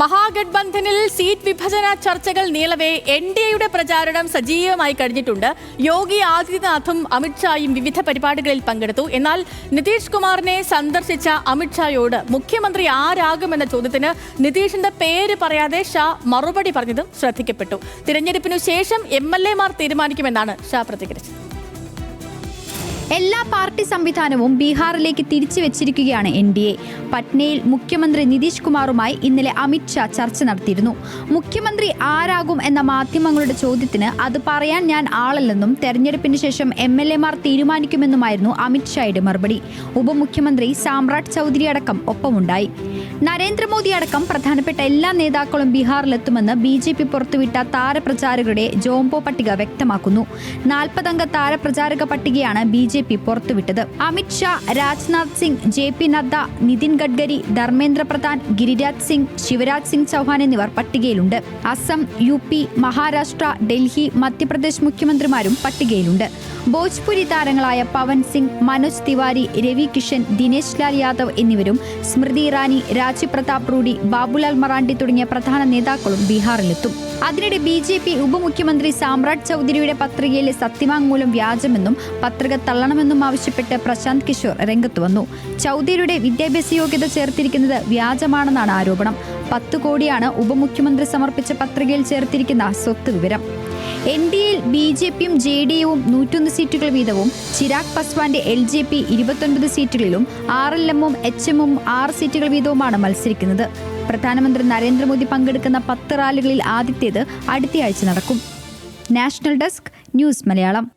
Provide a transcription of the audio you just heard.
മഹാഗഡ്ബന്ധനിൽ seat വിഭജന ചർച്ചകൾ നീളവേ N D എയുടെ പ്രചാരണം സജീവമായി കഴിഞ്ഞിട്ടുണ്ട്. യോഗി ആദിത്യനാഥും അമിത്ഷായും വിവിധ പരിപാടികളിൽ പങ്കെടുത്തു. എന്നാൽ നിതീഷ് കുമാറിനെ സന്ദർശിച്ച അമിത്ഷായോട് മുഖ്യമന്ത്രി ആരാകുമെന്ന ചോദ്യത്തിന് നിതീഷിന്റെ പേര് പറയാതെ ഷാ മറുപടി പറഞ്ഞതും ശ്രദ്ധിക്കപ്പെട്ടു. തിരഞ്ഞെടുപ്പിനു ശേഷം എം എൽ തീരുമാനിക്കുമെന്നാണ് ഷാ പ്രതികരിച്ചത്. എല്ലാ പാർട്ടി സംവിധാനവും ബീഹാറിലേക്ക് തിരിച്ചു വെച്ചിരിക്കുകയാണ് എൻ ഡി എ. പട്നയിൽ മുഖ്യമന്ത്രി നിതീഷ് കുമാറുമായി ഇന്നലെ അമിത്ഷാ ചർച്ച നടത്തിയിരുന്നു. മുഖ്യമന്ത്രി ആരാകും എന്ന മാധ്യമങ്ങളുടെ ചോദ്യത്തിന് അത് പറയാൻ ഞാൻ ആളല്ലെന്നും തെരഞ്ഞെടുപ്പിന് ശേഷം എം എൽ എമാർ തീരുമാനിക്കുമെന്നുമായിരുന്നു അമിത്ഷായുടെ മറുപടി. ഉപമുഖ്യമന്ത്രി സാമ്രാട്ട് ചൗധരി അടക്കം ഒപ്പമുണ്ടായി. നരേന്ദ്രമോദി അടക്കം പ്രധാനപ്പെട്ട എല്ലാ നേതാക്കളും ബീഹാറിലെത്തുമെന്ന് ബി ജെ പി പുറത്തുവിട്ട താരപ്രചാരകരുടെ ജോംബോ പട്ടിക വ്യക്തമാക്കുന്നു. നാൽപ്പതംഗ താരപ്രചാരക പട്ടികയാണ് ബി ജെ പി പുറത്തുവിട്ടത്. അമിത്ഷാ രാജ്നാഥ് സിംഗ് ജെ പി നദ്ദ നിതിൻ ഗഡ്കരി ധർമ്മേന്ദ്ര പ്രധാൻ ഗിരിരാജ് സിംഗ് ശിവരാജ് സിംഗ് ചൌഹാൻ എന്നിവർ പട്ടികയിലുണ്ട്. അസം യു പി മഹാരാഷ്ട്ര ഡൽഹി മധ്യപ്രദേശ് മുഖ്യമന്ത്രിമാരും പട്ടികയിലുണ്ട്. ഭോജ്പുരി താരങ്ങളായ പവൻ സിംഗ് മനോജ് തിവാരി രവി കിഷൻ ദിനേശ് ലാൽ യാദവ് എന്നിവരും സ്മൃതി ഇറാനി രാജീവ് പ്രതാപ് റൂഡി ബാബുലാൽ മറാണ്ടി തുടങ്ങിയ പ്രധാന നേതാക്കളും ബീഹാറിലെത്തും. അതിനിടെ ബി ജെ പി ഉപമുഖ്യമന്ത്രി സാമ്രാട്ട് ചൗധരിയുടെ പത്രികയിലെ സത്യവാങ്മൂലം വ്യാജമെന്നും പത്രിക തള്ളണമെന്നും ആവശ്യപ്പെട്ട് പ്രശാന്ത് കിഷോർ രംഗത്ത് വന്നു. ചൗധരിയുടെ വിദ്യാഭ്യാസ യോഗ്യത ചേർത്തിരിക്കുന്നത് വ്യാജമാണെന്നാണ് ആരോപണം. പത്ത് കോടിയാണ് ഉപമുഖ്യമന്ത്രി സമർപ്പിച്ച പത്രികയിൽ ചേർത്തിരിക്കുന്ന സ്വത്ത് വിവരം. എൻ ഡി എയിൽ ബി ജെ പിയും ജെ ഡി യുവും നൂറ്റൊന്ന് സീറ്റുകൾ വീതവും ചിരാഗ് പസ്വാന്റെ എൽ ജെ പി ഇരുപത്തൊൻപത് സീറ്റുകളിലും ആർ എൽ എമ്മും എച്ച് എമ്മും ആറ് സീറ്റുകൾ വീതവുമാണ് മത്സരിക്കുന്നത്. പ്രധാനമന്ത്രി നരേന്ദ്രമോദി പങ്കെടുക്കുന്ന പത്ത് റാലികളിൽ ആദ്യത്തേത് അടുത്തയാഴ്ച നടക്കും. National desk news Malayalam.